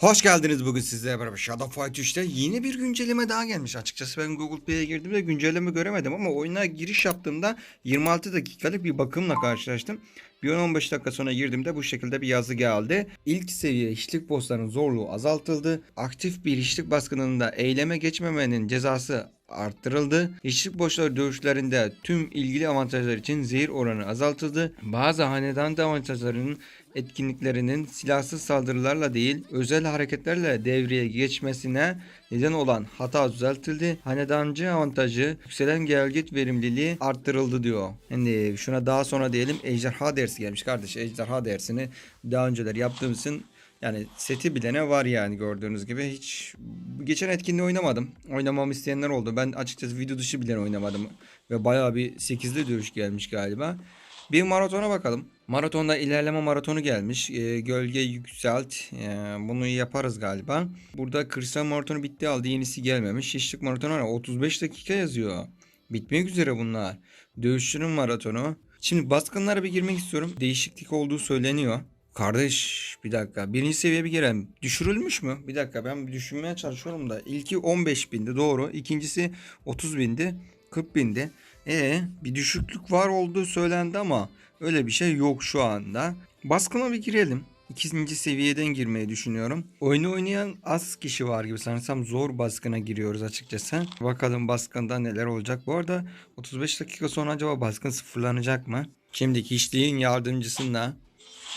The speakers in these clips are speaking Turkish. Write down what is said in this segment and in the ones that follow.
Hoş geldiniz bugün sizlerle beraber Shadow Fight 3'te yeni bir güncelleme daha gelmiş. Açıkçası ben Google Play'e girdiğimde güncelleme göremedim ama oyuna giriş yaptığımda 26 dakikalık bir bakımla karşılaştım. Bir 10-15 dakika sonra girdiğimde bu şekilde bir yazı geldi. İlk seviye hiçlik bossların zorluğu azaltıldı. Aktif bir hiçlik baskınında eyleme geçmemenin cezası arttırıldı. Hiçlik boşları dövüşlerinde tüm ilgili avantajlar için zehir oranı azaltıldı. Bazı hanedan avantajlarının etkinliklerinin silahsız saldırılarla değil özel hareketlerle devreye geçmesine neden olan hata düzeltildi. Hanedancı avantajı yükselen gelgit verimliliği arttırıldı diyor. Şimdi şuna daha sonra diyelim ejderha dersi gelmiş kardeş. Ejderha dersini daha önceler yaptığımız için yani seti bilene var yani gördüğünüz gibi. Hiç geçen etkinliği oynamadım. Oynamamı isteyenler oldu. Ben açıkçası video dışı bilen oynamadım. Ve bayağı bir 8'li dövüş gelmiş galiba. Bir maratona bakalım. Maratonda ilerleme maratonu gelmiş. Ee, gölge yükselt. Ee, bunu yaparız galiba. Burada kristal maratonu bitti aldı. Yenisi gelmemiş. Şişlik maratonu var. 35 dakika yazıyor. Bitmek üzere bunlar. Dövüşçünün maratonu. Şimdi baskınlara bir girmek istiyorum. Değişiklik olduğu söyleniyor. Kardeş bir dakika. Birinci seviye bir girelim. Düşürülmüş mü? Bir dakika ben düşünmeye çalışıyorum da. İlki 15 bindi doğru. İkincisi 30 bindi. 40 bindi. E bir düşüklük var olduğu söylendi ama öyle bir şey yok şu anda. Baskına bir girelim. İkinci seviyeden girmeyi düşünüyorum. Oyunu oynayan az kişi var gibi sanırsam zor baskına giriyoruz açıkçası. Bakalım baskında neler olacak. Bu arada 35 dakika sonra acaba baskın sıfırlanacak mı? Şimdiki hiçliğin yardımcısında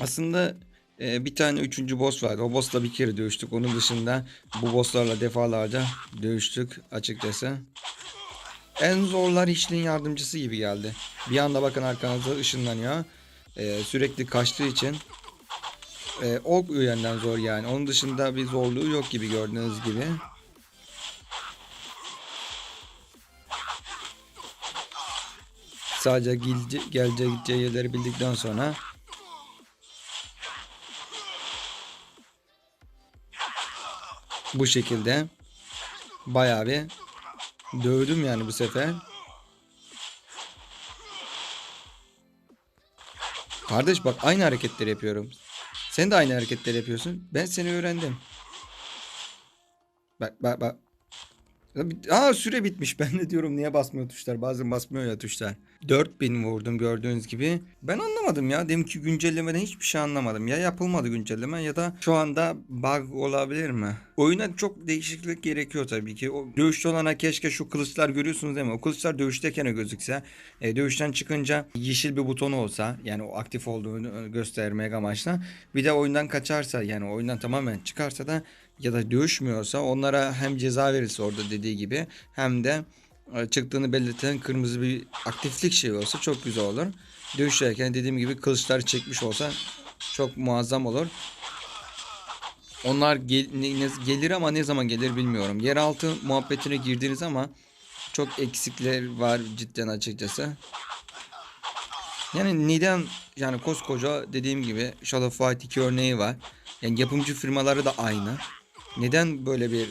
aslında e, bir tane üçüncü boss vardı. O bossla bir kere dövüştük. Onun dışında bu bosslarla defalarca dövüştük açıkçası. En zorlar hiçliğin yardımcısı gibi geldi. Bir anda bakın arkanızda ışınlanıyor. E, sürekli kaçtığı için e, o yönden zor yani. Onun dışında bir zorluğu yok gibi gördüğünüz gibi. Sadece gelece, geleceği bildikten sonra bu şekilde bayağı bir dövdüm yani bu sefer. Kardeş bak aynı hareketleri yapıyorum. Sen de aynı hareketleri yapıyorsun. Ben seni öğrendim. Bak bak bak. Aa süre bitmiş. Ben de diyorum niye basmıyor tuşlar. Bazen basmıyor ya tuşlar. 4000 vurdum gördüğünüz gibi. Ben anlamadım ya. Deminki güncellemeden hiçbir şey anlamadım. Ya yapılmadı güncelleme ya da şu anda bug olabilir mi? Oyuna çok değişiklik gerekiyor tabii ki. O dövüşte olana keşke şu kılıçlar görüyorsunuz değil mi? O kılıçlar dövüşteyken gözükse. E, dövüşten çıkınca yeşil bir butonu olsa yani o aktif olduğunu göstermek amaçla. Bir de oyundan kaçarsa yani oyundan tamamen çıkarsa da ya da dövüşmüyorsa onlara hem ceza verirse orada dediği gibi hem de çıktığını belirten kırmızı bir aktiflik şey olsa çok güzel olur. Dövüşlerken dediğim gibi kılıçlar çekmiş olsa çok muazzam olur. Onlar gel, ne- ne- gelir ama ne zaman gelir bilmiyorum. Yeraltı muhabbetine girdiniz ama çok eksikler var cidden açıkçası. Yani neden yani koskoca dediğim gibi Shadow Fight 2 örneği var. Yani yapımcı firmaları da aynı. Neden böyle bir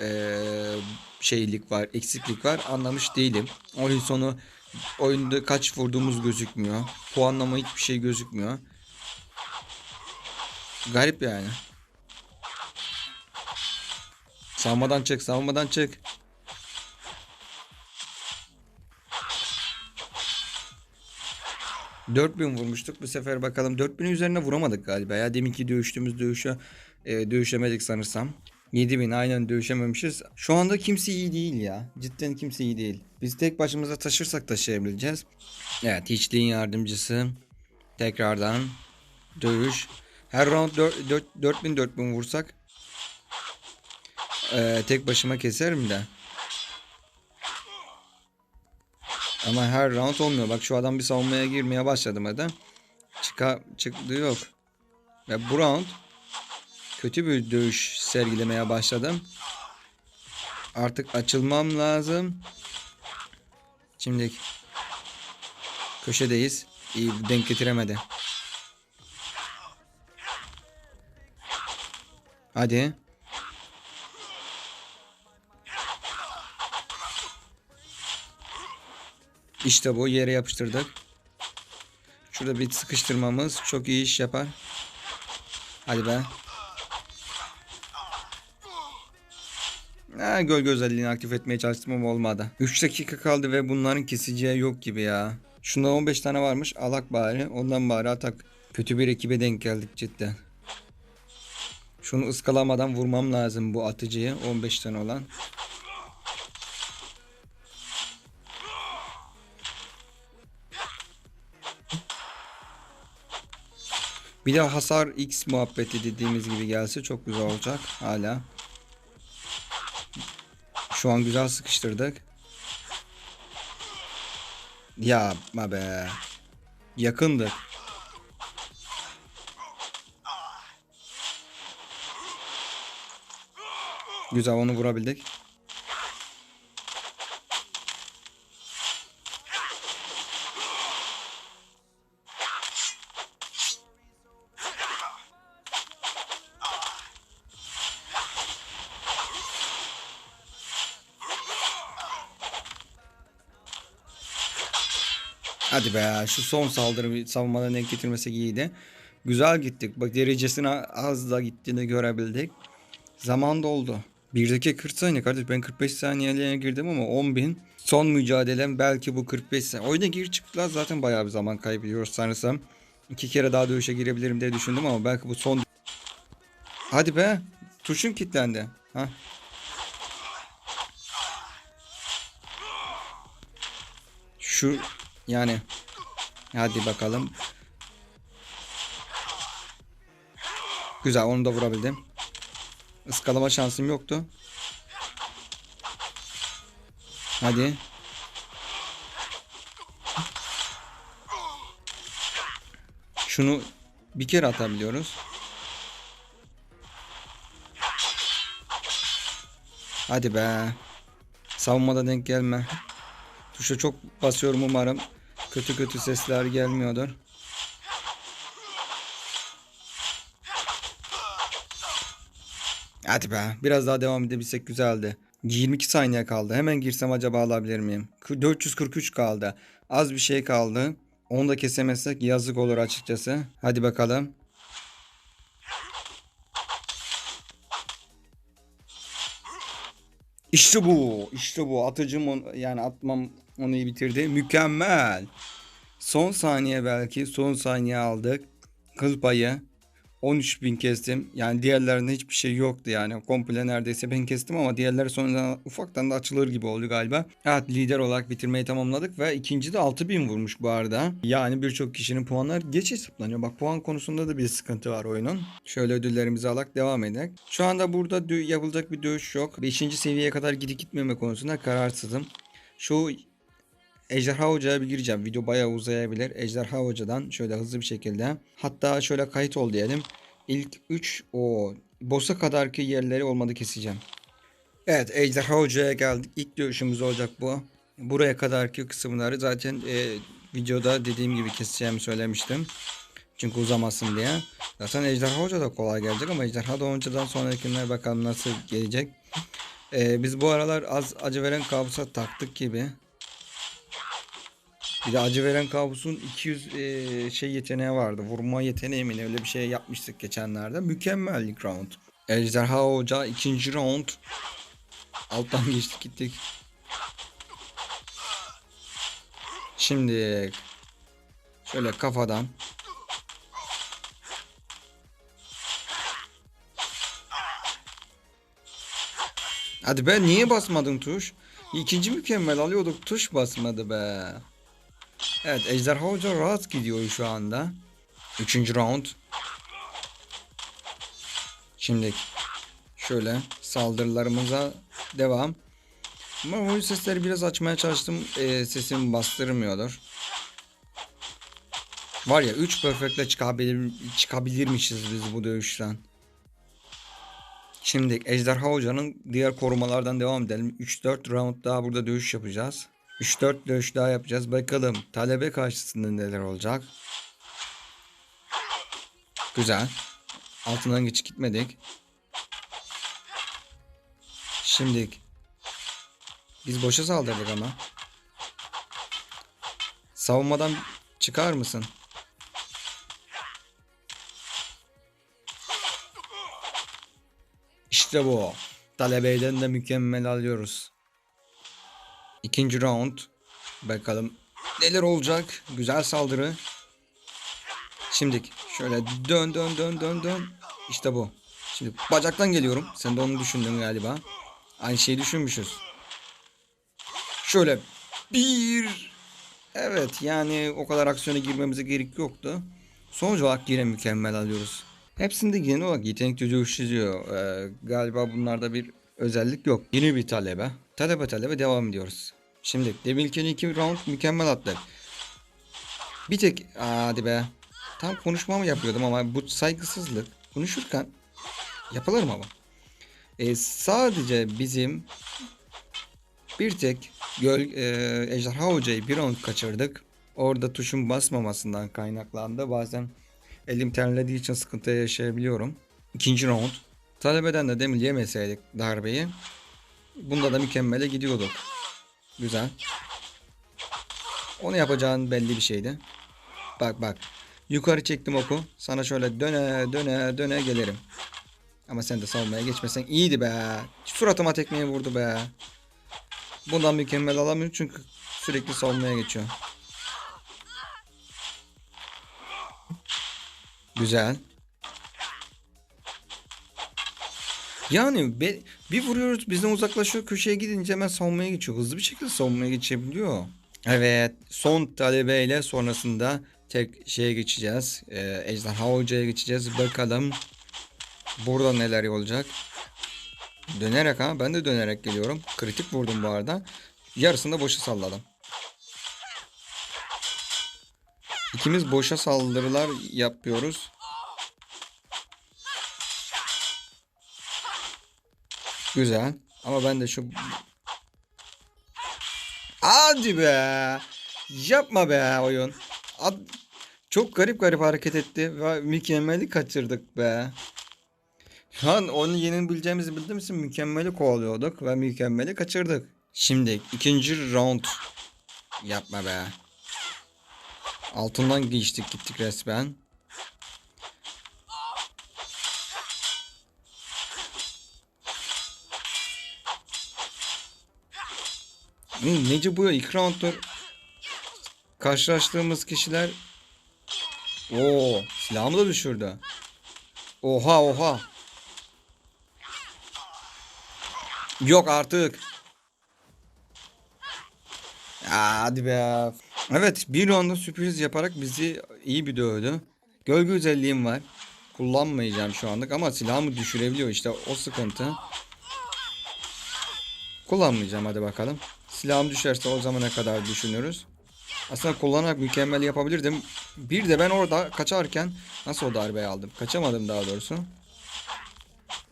eee, şeylik var, eksiklik var anlamış değilim. Oyun sonu oyunda kaç vurduğumuz gözükmüyor. Puanlama hiçbir şey gözükmüyor. Garip yani. Savunmadan çık, savunmadan çık. bin vurmuştuk. Bu sefer bakalım 4000'in üzerine vuramadık galiba ya. Deminki dövüştüğümüz dövüşü e, dövüşemedik sanırsam. 7000 aynen dövüşememişiz. Şu anda kimse iyi değil ya. Cidden kimse iyi değil. Biz tek başımıza taşırsak taşıyabileceğiz. Evet hiçliğin yardımcısı. Tekrardan dövüş. Her round 4, 4, 4000 4000 vursak e, tek başıma keserim de. Ama her round olmuyor. Bak şu adam bir savunmaya girmeye başladı hadi. Çıka çıktı yok. Ve bu round kötü bir dövüş sergilemeye başladım. Artık açılmam lazım. Şimdi köşedeyiz. İyi denk getiremedi. Hadi. İşte bu yere yapıştırdık. Şurada bir sıkıştırmamız çok iyi iş yapar. Hadi be. Ha, gölge özelliğini aktif etmeye çalıştım ama olmadı. 3 dakika kaldı ve bunların keseceği yok gibi ya. Şundan 15 tane varmış. Alak bari. Ondan bari atak. Kötü bir ekibe denk geldik cidden. Şunu ıskalamadan vurmam lazım bu atıcıyı. 15 tane olan. Bir de hasar X muhabbeti dediğimiz gibi gelse çok güzel olacak hala. Şu an güzel sıkıştırdık. Yapma be. Yakındık. Güzel onu vurabildik. Hadi be şu son saldırı savunmadan denk getirmesek iyiydi. Güzel gittik. Bak derecesine az da gittiğini görebildik. Zaman doldu. 1 dakika 40 saniye kardeş ben 45 saniyeliğine girdim ama 10 bin. Son mücadelem belki bu 45 saniye. Oyuna gir çıktılar zaten bayağı bir zaman kaybediyoruz sanırsam. İki kere daha dövüşe girebilirim diye düşündüm ama belki bu son... Hadi be. Tuşum kilitlendi. Ha. Şu yani hadi bakalım. Güzel onu da vurabildim. Iskalama şansım yoktu. Hadi. Şunu bir kere atabiliyoruz. Hadi be. Savunmada denk gelme. Tuşa çok basıyorum umarım. Kötü kötü sesler gelmiyordur. Hadi be. Biraz daha devam edebilsek güzeldi. 22 saniye kaldı. Hemen girsem acaba alabilir miyim? Kı- 443 kaldı. Az bir şey kaldı. Onu da kesemezsek yazık olur açıkçası. Hadi bakalım. İşte bu. İşte bu. Atıcım on- yani atmam onu iyi bitirdi. Mükemmel. Son saniye belki. Son saniye aldık. Kıl payı. 13.000 kestim. Yani diğerlerinde hiçbir şey yoktu yani. Komple neredeyse ben kestim ama diğerleri sonradan ufaktan da açılır gibi oldu galiba. Evet lider olarak bitirmeyi tamamladık ve ikinci de 6000 vurmuş bu arada. Yani birçok kişinin puanlar geç hesaplanıyor. Bak puan konusunda da bir sıkıntı var oyunun. Şöyle ödüllerimizi alarak devam edelim. Şu anda burada yapılacak bir dövüş yok. 5. seviyeye kadar gidip gitmeme konusunda kararsızım. Şu Ejderha Hoca'ya bir gireceğim. Video bayağı uzayabilir. Ejderha Hoca'dan şöyle hızlı bir şekilde. Hatta şöyle kayıt ol diyelim. İlk 3 o boss'a kadarki yerleri olmadı keseceğim. Evet Ejderha Hoca'ya geldik. İlk dövüşümüz olacak bu. Buraya kadarki kısımları zaten e, videoda dediğim gibi keseceğimi söylemiştim. Çünkü uzamasın diye. Zaten Ejderha Hoca da kolay gelecek ama Ejderha Hoca'dan sonrakiler bakalım nasıl gelecek. E, biz bu aralar az acı veren kabusa taktık gibi. Bir de acı veren kabusun 200 eee, şey yeteneği vardı. Vurma yeteneği mi ne öyle bir şey yapmıştık geçenlerde. Mükemmel ilk round. Ejderha Hoca ikinci round. Alttan geçtik gittik. Şimdi şöyle kafadan. Hadi be niye basmadın tuş? İkinci mükemmel alıyorduk tuş basmadı be. Evet Ejderha Hoca rahat gidiyor şu anda. Üçüncü round. Şimdi şöyle saldırılarımıza devam. Ama oyun sesleri biraz açmaya çalıştım. Ee, sesim bastırmıyordur. Var ya 3 perfectle çıkabilir, çıkabilirmişiz biz bu dövüşten. Şimdi Ejderha Hoca'nın diğer korumalardan devam edelim. 3-4 round daha burada dövüş yapacağız. 3-4 dövüş daha yapacağız. Bakalım talebe karşısında neler olacak. Güzel. Altından geç gitmedik. Şimdi biz boşa saldırdık ama. Savunmadan çıkar mısın? İşte bu. Talebeyden de mükemmel alıyoruz. İkinci round. Bakalım neler olacak. Güzel saldırı. Şimdi şöyle dön dön dön dön dön. İşte bu. Şimdi bacaktan geliyorum. Sen de onu düşündün galiba. Aynı şeyi düşünmüşüz. Şöyle bir. Evet yani o kadar aksiyona girmemize gerek yoktu. Sonuç olarak yine mükemmel alıyoruz. Hepsinde genel olarak yetenek düzeyi çiziyor. Ee, galiba bunlarda bir özellik yok. Yeni bir talebe. Talebe talebe devam ediyoruz. Şimdi deminki iki round mükemmel attık. Bir tek hadi be. Tam konuşmamı yapıyordum ama bu saygısızlık. Konuşurken yapılır mı ama? Ee, sadece bizim bir tek göl, e, Ejderha Hoca'yı bir round kaçırdık. Orada tuşun basmamasından kaynaklandı. Bazen elim terlediği için sıkıntı yaşayabiliyorum. İkinci round. Talebeden de demin yemeseydik darbeyi. Bunda da mükemmele gidiyorduk. Güzel. Onu yapacağın belli bir şeydi. Bak bak. Yukarı çektim oku. Sana şöyle döne döne döne gelirim. Ama sen de savunmaya geçmesen iyiydi be. Suratıma tekmeyi vurdu be. Bundan mükemmel alamıyorum çünkü sürekli savunmaya geçiyor. Güzel. Yani be- bir vuruyoruz bizden uzaklaşıyor köşeye gidince hemen savunmaya geçiyor. Hızlı bir şekilde savunmaya geçebiliyor. Evet son talebeyle sonrasında tek şeye geçeceğiz. Ee, Ejderha Hoca'ya geçeceğiz. Bakalım burada neler olacak. Dönerek ha ben de dönerek geliyorum. Kritik vurdum bu arada. Yarısını da boşa salladım. İkimiz boşa saldırılar yapıyoruz. Güzel. Ama ben de şu... Hadi be. Yapma be oyun. Ad- Çok garip garip hareket etti ve mükemmeli kaçırdık be. Şu an onu yenebileceğimizi bildiğimiz için mükemmeli kovalıyorduk ve mükemmeli kaçırdık. Şimdi ikinci round. Yapma be. Altından geçtik gittik resmen. Hmm, Nece bu ya? İlk rounddur. Karşılaştığımız kişiler Oo, silahımı da düşürdü. Oha oha. Yok artık. Hadi be. Evet bir anda sürpriz yaparak bizi iyi bir dövdü. Gölge özelliğim var. Kullanmayacağım şu anlık ama silahımı düşürebiliyor işte o sıkıntı. Kullanmayacağım hadi bakalım. Silahım düşerse o zamana kadar düşünürüz. Aslında kullanarak mükemmel yapabilirdim. Bir de ben orada kaçarken nasıl o darbeyi aldım? Kaçamadım daha doğrusu.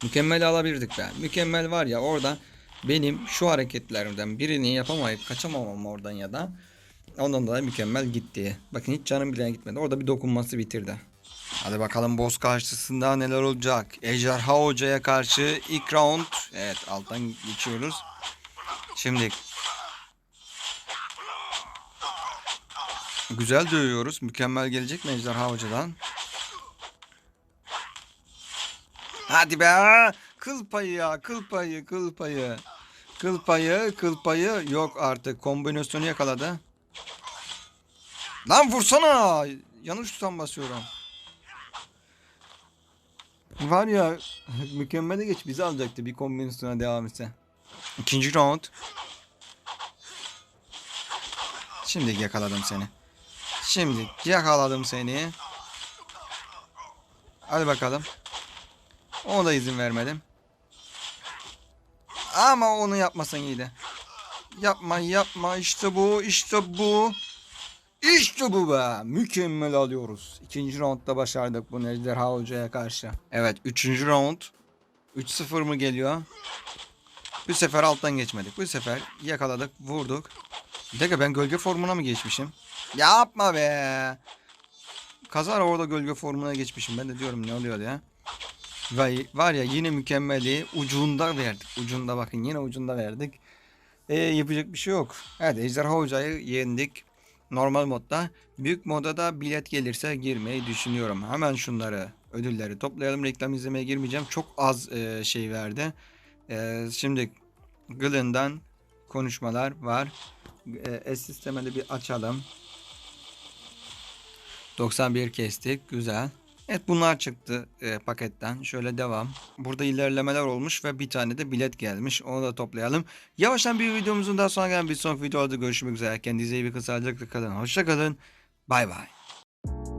Mükemmel alabilirdik ben. Mükemmel var ya orada benim şu hareketlerimden birini yapamayıp kaçamamam oradan ya da ondan dolayı mükemmel gitti. Bakın hiç canım bile gitmedi. Orada bir dokunması bitirdi. Hadi bakalım boss karşısında neler olacak. Ejderha Hoca'ya karşı ilk round. Evet alttan geçiyoruz. Şimdi Güzel dövüyoruz. Mükemmel gelecek mi Ejderha Hoca'dan? Hadi be. Kıl payı ya. Kıl payı. Kıl payı. Kıl payı. Kıl payı. Yok artık. Kombinasyonu yakaladı. Lan vursana. Yanlış tutan basıyorum. Var ya mükemmele geç bizi alacaktı bir kombinasyona devam etse. İkinci round. Şimdi yakaladım seni. Şimdi yakaladım seni. Hadi bakalım. Ona da izin vermedim. Ama onu yapmasan iyiydi. Yapma yapma işte bu işte bu. İşte bu be. Mükemmel alıyoruz. İkinci roundda başardık bu Ejderha Hoca'ya karşı. Evet üçüncü round. 3-0 mı geliyor? Bu sefer alttan geçmedik. Bu sefer yakaladık vurduk. Bir dakika ben gölge formuna mı geçmişim? Yapma be. Kazara orada gölge formuna geçmişim. Ben de diyorum ne oluyor ya. Vay, var ya yine mükemmeli ucunda verdik. Ucunda bakın yine ucunda verdik. E, yapacak bir şey yok. Evet Ejderha Hoca'yı yendik. Normal modda. Büyük moda da bilet gelirse girmeyi düşünüyorum. Hemen şunları ödülleri toplayalım. Reklam izlemeye girmeyeceğim. Çok az e, şey verdi. Ee, şimdi Glenn'dan konuşmalar var. Ee, sistemini bir açalım. 91 kestik. Güzel. Evet bunlar çıktı e, paketten. Şöyle devam. Burada ilerlemeler olmuş ve bir tane de bilet gelmiş. Onu da toplayalım. Yavaştan bir videomuzun daha sonra gelen bir sonraki videoda görüşmek üzere. Kendinize iyi bakın. Sağlıcakla kalın. Hoşça kalın. Bay bay.